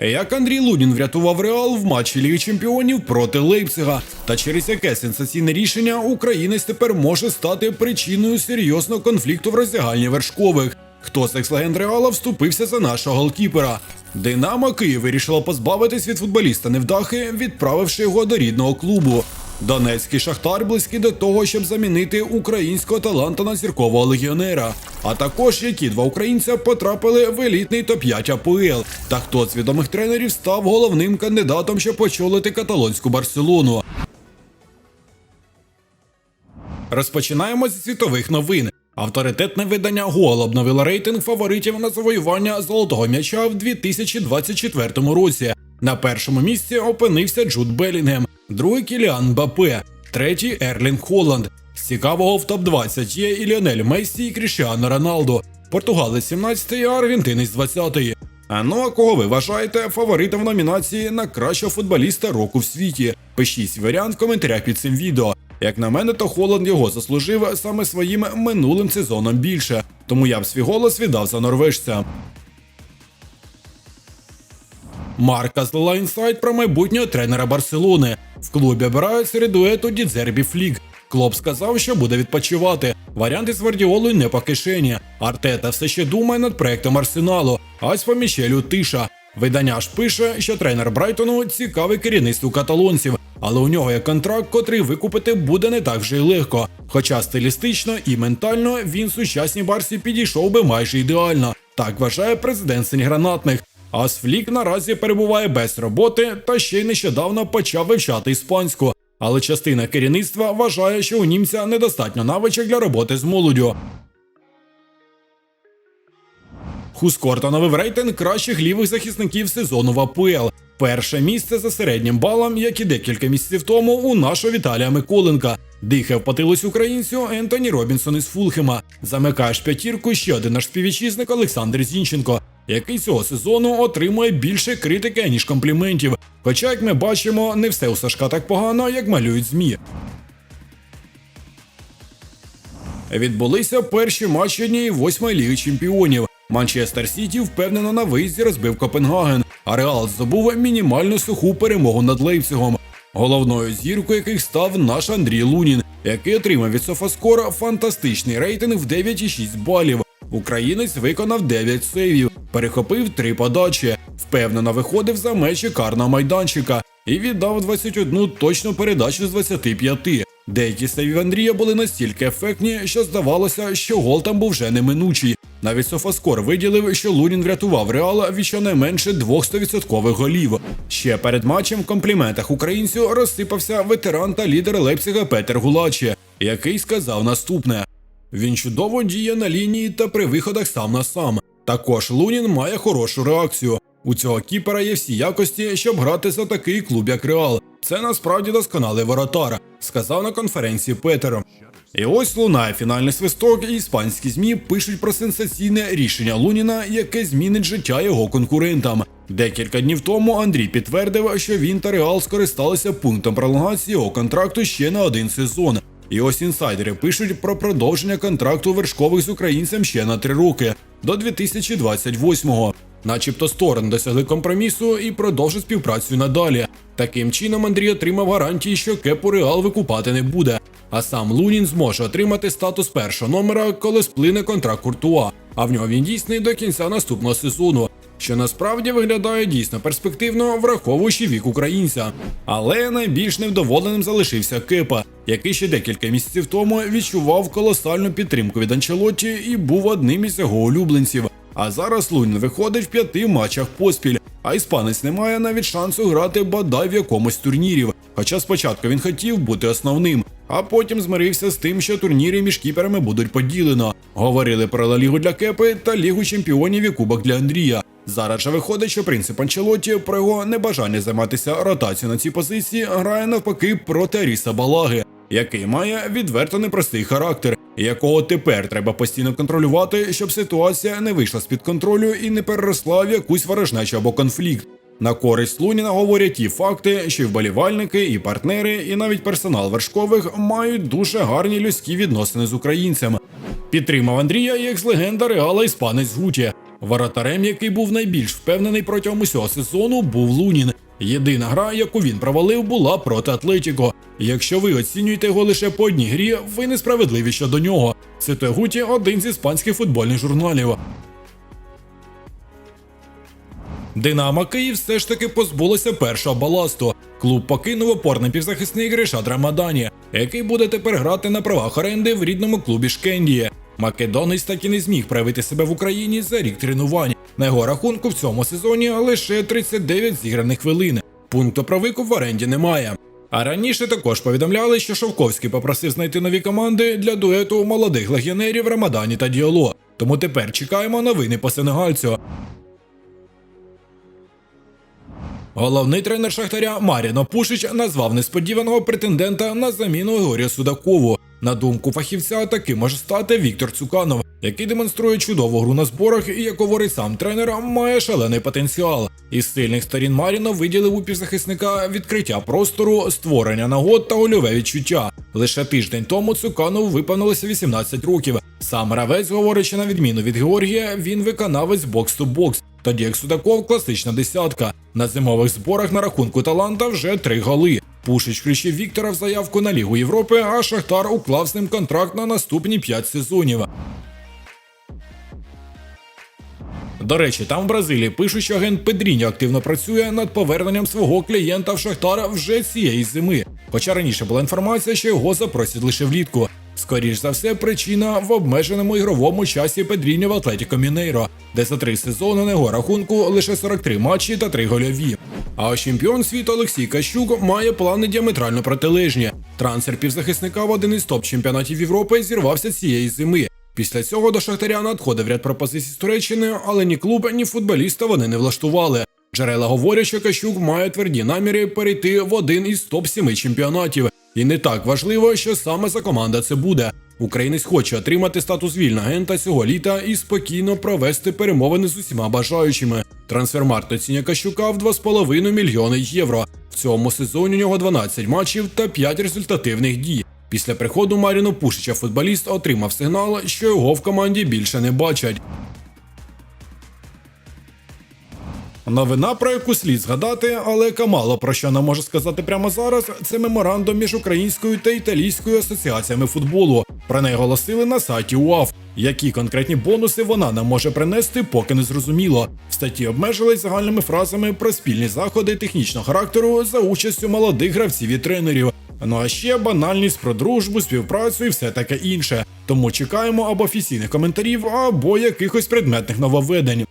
Як Андрій Лунін врятував Реал в матчі Ліги Чемпіонів проти Лейпцига, та через яке сенсаційне рішення українець тепер може стати причиною серйозного конфлікту в роздягальні вершкових. Хто з екс-легенд Реала вступився за нашого голкіпера? Динамо Київ вирішила позбавитись від футболіста невдахи, відправивши його до рідного клубу. Донецький шахтар близький до того, щоб замінити українського таланта на зіркового легіонера. А також які два українця потрапили в елітний топ-5 АПЛ. Та хто з відомих тренерів став головним кандидатом, щоб очолити каталонську Барселону. Розпочинаємо зі світових новин. Авторитетне видання Гол обновило рейтинг фаворитів на завоювання золотого м'яча в 2024 році. На першому місці опинився Джуд Белінгем, другий Кіліан Бапе, третій Ерлінг Холланд. З цікавого в топ-20 є і Ліонель Мессі, і Кріштіано Роналдо, португалець 17-й, а аргентинець 20-й. А ну а кого ви вважаєте фаворитом в номінації на кращого футболіста року в світі? Пишіть варіант в коментарях під цим відео. Як на мене, то Холланд його заслужив саме своїм минулим сезоном більше, тому я б свій голос віддав за норвежця. Марка злила інсайт про майбутнього тренера Барселони. В клубі обирають серед дуету Дідзербі Флік. Клоп сказав, що буде відпочивати. Варіанти з Гвардіолою не по кишені. Артета все ще думає над проектом Арсеналу, а ось по Мішелю тиша. Видання ж пише, що тренер Брайтону цікавий керівництву каталонців, але у нього є контракт, котрий викупити буде не так вже й легко. Хоча стилістично і ментально він сучасній барсі підійшов би майже ідеально. Так вважає президент синьгранатних. А Флік наразі перебуває без роботи та ще й нещодавно почав вивчати іспанську. Але частина керівництва вважає, що у німця недостатньо навичок для роботи з молоддю. Хускорт оновив рейтинг кращих лівих захисників сезону в АПЛ. Перше місце за середнім балом, як і декілька місяців тому, у нашого Віталія Миколенка. Дихав потилось українцю Ентоні Робінсон із Фулхема. Замикаєш п'ятірку ще один наш співвітчизник Олександр Зінченко, який цього сезону отримує більше критики, ніж компліментів. Хоча, як ми бачимо, не все у Сашка так погано, як малюють ЗМІ. Відбулися перші матчі однієї восьмої ліги чемпіонів. Манчестер Сіті впевнено на виїзді розбив Копенгаген, а Реал здобув мінімальну суху перемогу над Лейпцигом. Головною зіркою яких став наш Андрій Лунін, який отримав від Софаскора фантастичний рейтинг в 9,6 балів. Українець виконав 9 сейвів, перехопив 3 подачі, впевнено виходив за межі карного майданчика і віддав 21 точну передачу з 25. Деякі сейвів Андрія були настільки ефектні, що здавалося, що гол там був вже неминучий. Навіть Софаскор виділив, що Лунін врятував Реала від щонайменше двох 100% голів. Ще перед матчем в компліментах українцю розсипався ветеран та лідер Лейпцига Петер Гулачі, який сказав наступне: він чудово діє на лінії та при виходах сам на сам. Також Лунін має хорошу реакцію. У цього кіпера є всі якості, щоб грати за такий клуб, як Реал. Це насправді досконалий воротар, сказав на конференції Петер. І ось лунає фінальний свисток, і іспанські змі пишуть про сенсаційне рішення Луніна, яке змінить життя його конкурентам. Декілька днів тому Андрій підтвердив, що він та Реал скористалися пунктом пролонгації його контракту ще на один сезон. І ось інсайдери пишуть про продовження контракту вершкових з українцем ще на три роки до 2028-го. Начебто сторони досягли компромісу і продовжать співпрацю надалі. Таким чином Андрій отримав гарантії, що кепу Реал викупати не буде. А сам Лунін зможе отримати статус першого номера, коли сплине контракт Куртуа. А в нього він дійсний до кінця наступного сезону, що насправді виглядає дійсно перспективно, враховуючи вік українця. Але найбільш невдоволеним залишився Кепа, який ще декілька місяців тому відчував колосальну підтримку від Анчелотті і був одним із його улюбленців. А зараз Лунін виходить в п'яти матчах поспіль, а іспанець не має навіть шансу грати бодай в якомусь турнірів. Хоча спочатку він хотів бути основним, а потім змирився з тим, що турніри між кіперами будуть поділено. Говорили про Ла Лігу для Кепи та Лігу чемпіонів і Кубок для Андрія. Зараз же виходить, що принцип Анчелотті про його небажання займатися ротацією на цій позиції грає навпаки проти Аріса Балаги, який має відверто непростий характер, якого тепер треба постійно контролювати, щоб ситуація не вийшла з під контролю і не переросла в якусь ворожнечу або конфлікт. На користь Луніна говорять ті факти, що і вболівальники, і партнери, і навіть персонал вершкових мають дуже гарні людські відносини з українцями. Підтримав Андрія і екс-легенда Реала іспанець Гуті. Воротарем, який був найбільш впевнений протягом усього сезону, був Лунін. Єдина гра, яку він провалив, була проти Атлетіко. Якщо ви оцінюєте його лише по одній грі, ви несправедливі щодо нього. Цитує Гуті один з іспанських футбольних журналів. Динамо Київ все ж таки позбулося першого баласту. Клуб покинув опорний півзахисник Ришад Рамадані, який буде тепер грати на правах оренди в рідному клубі Шкендії. Македонець так і не зміг проявити себе в Україні за рік тренувань. На його рахунку в цьому сезоні лише 39 зіграних хвилин. Пункту про викуп в оренді немає. А раніше також повідомляли, що Шовковський попросив знайти нові команди для дуету молодих легіонерів Рамадані та Діоло. Тому тепер чекаємо новини по сенегальцю. Головний тренер Шахтаря Маріно Пушич назвав несподіваного претендента на заміну Ігоря Судакову. На думку фахівця, таким може стати Віктор Цуканов, який демонструє чудову гру на зборах і, як говорить сам тренер, має шалений потенціал. Із сильних сторін Маріно виділив у півзахисника відкриття простору, створення нагод та гольове відчуття. Лише тиждень тому Цуканову виповнилося 18 років. Сам гравець, говорячи на відміну від Георгія, він виконавець бокс-то-бокс. Тоді як Судаков класична десятка. На зимових зборах на рахунку таланта вже три голи. Пушич включив Віктора в заявку на Лігу Європи, а Шахтар уклав з ним контракт на наступні 5 сезонів. До речі, там в Бразилії пишуть, що агент Педріньо активно працює над поверненням свого клієнта в Шахтара вже цієї зими. Хоча раніше була інформація, що його запросять лише влітку. Скоріш за все, причина в обмеженому ігровому часі Педріньо в Атлетіко Мінейро, де за три сезони на його рахунку лише 43 матчі та 3 гольові. А чемпіон світу Олексій Кащук має плани діаметрально протилежні. Трансфер півзахисника в один із топ-чемпіонатів Європи зірвався цієї зими. Після цього до Шахтаря надходив ряд пропозицій з Туреччини, але ні клуб, ні футболіста вони не влаштували. Джерела говорять, що Кащук має тверді наміри перейти в один із топ-7 чемпіонатів. І не так важливо, що саме за команда це буде. Українець хоче отримати статус вільного агента цього літа і спокійно провести перемовини з усіма бажаючими. Трансфермарт оцінює Кащука в 2,5 мільйони євро. В цьому сезоні у нього 12 матчів та 5 результативних дій. Після приходу Маріно Пушича футболіст отримав сигнал, що його в команді більше не бачать. Новина, про яку слід згадати, але яка мало про що нам може сказати прямо зараз, це меморандум між українською та італійською асоціаціями футболу. Про неї оголосили на сайті УАФ. Які конкретні бонуси вона нам може принести, поки не зрозуміло. В статті обмежились загальними фразами про спільні заходи технічного характеру за участю молодих гравців і тренерів. Ну а ще банальність про дружбу, співпрацю і все таке інше. Тому чекаємо або офіційних коментарів, або якихось предметних нововведень.